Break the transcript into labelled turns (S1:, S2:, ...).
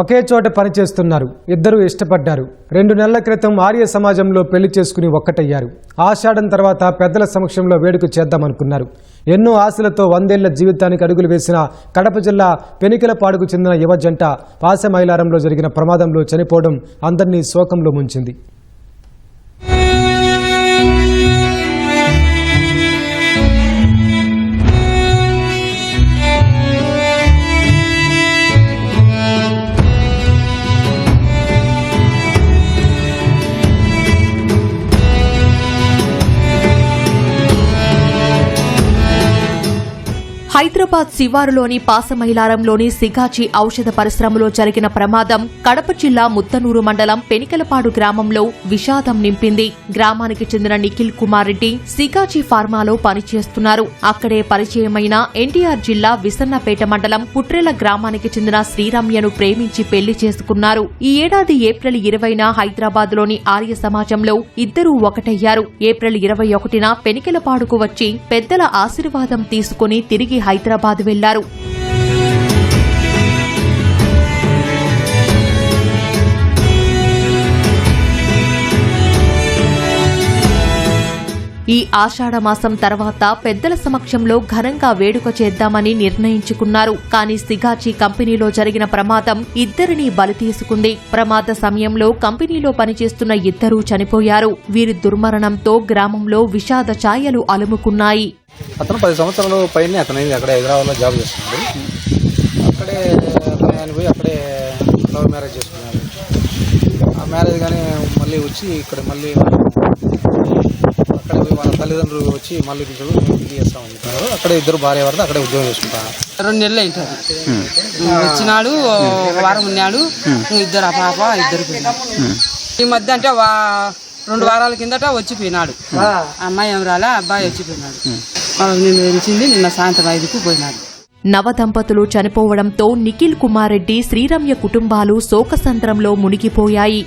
S1: ఒకే చోట పనిచేస్తున్నారు. ఇద్దరూ ఇష్టపడ్డారు. రెండు నెలల క్రితం ఆర్య సమాజంలో పెళ్ళి చేసుకుని ఒక్కటయ్యారు. ఆషాఢం తర్వాత పెద్దల సమక్షంలో వేడుక చేద్దామనుకున్నారు. ఎన్నో ఆశలతో వందేళ్ళ జీవితానికి అడుగులు వేసిన కడప జిల్లా పెనికలపాడుకు చెందిన యువ జంట పాసమైలారంలో జరిగిన ప్రమాదంలో చనిపోవడం అందరినీ శోకంలో ముంచింది.
S2: హైదరాబాద్ శివారులోని పాసమైలారంలోని సిగాచి ఔషధ పరిశ్రమలో జరిగిన ప్రమాదం కడప జిల్లా ముత్తనూరు మండలం పెనికలపాడు గ్రామంలో విషాదం నింపింది. గ్రామానికి చెందిన నిఖిల్ కుమార్ రెడ్డి సిగాచి ఫార్మాలో పనిచేస్తున్నారు. అక్కడే పరిచయమైన ఎన్టీఆర్ జిల్లా విసన్నపేట మండలం పుట్రెల గ్రామానికి చెందిన శ్రీరమ్యను ప్రేమించి పెళ్ళి చేసుకున్నారు. ఈ ఏడాది ఏప్రిల్ ఇరవైన హైదరాబాద్లోని ఆర్య సమాజంలో ఇద్దరూ ఒకటయ్యారు. ఏప్రిల్ ఇరవై ఒకటిన పెనికెలపాడుకు వచ్చి పెద్దల ఆశీర్వాదం తీసుకుని తిరిగి హైదరాబాద్ వెళ్ళారు. ఈ ఆషాఢమాసం తర్వాత పెద్దల సమక్షంలో ఘనంగా వేడుక చేద్దామని నిర్ణయించుకున్నారు. కానీ సిగాచి కంపెనీలో జరిగిన ప్రమాదం ఇద్దరిని బలి తీసుకుంది. ప్రమాద సమయంలో కంపెనీలో పనిచేస్తున్న ఇద్దరూ చనిపోయారు. వీరి దుర్మరణంతో గ్రామంలో విషాద ఛాయలు అలుముకున్నాయి.
S3: అతను పది సంవత్సరాలు పైన అతను అక్కడ హైదరాబాద్లో జాబ్ చేస్తున్నాడు. అక్కడే ఆయన పోయి అక్కడే లవ్ మ్యారేజ్ చేసుకున్నాడు. ఆ మ్యారేజ్ కానీ మళ్ళీ వచ్చి ఇక్కడ మళ్ళీ అక్కడే వాళ్ళ తల్లిదండ్రులు వచ్చి మళ్ళీ పిలిచాడు పెళ్ళి చేస్తామని చెప్పారు అక్కడే ఇద్దరు భార్య వరద అక్కడే ఉద్యోగం చేసుకుంటాను
S4: రెండు నెలలు అయింటుంది వచ్చినాడు వారం ఉన్నాడు ఇద్దరు ఆ పాప ఇద్దరు ఈ మధ్య అంటే వా- రెండు వారాల కిందట వచ్చిపోయినాడు. ఆ అమ్మాయి ఏం రాలే అబ్బాయి వచ్చిపోయినాడు. నిన్న తెలిసింది నిన్న సాయంత్రం ఐదుకు పోయినాడు.
S2: నవదంపతులు చనిపోవడంతో నిఖిల్ కుమార్ రెడ్డి శ్రీరమ్య కుటుంబాలు శోకసంద్రంలో మునిగిపోయాయి.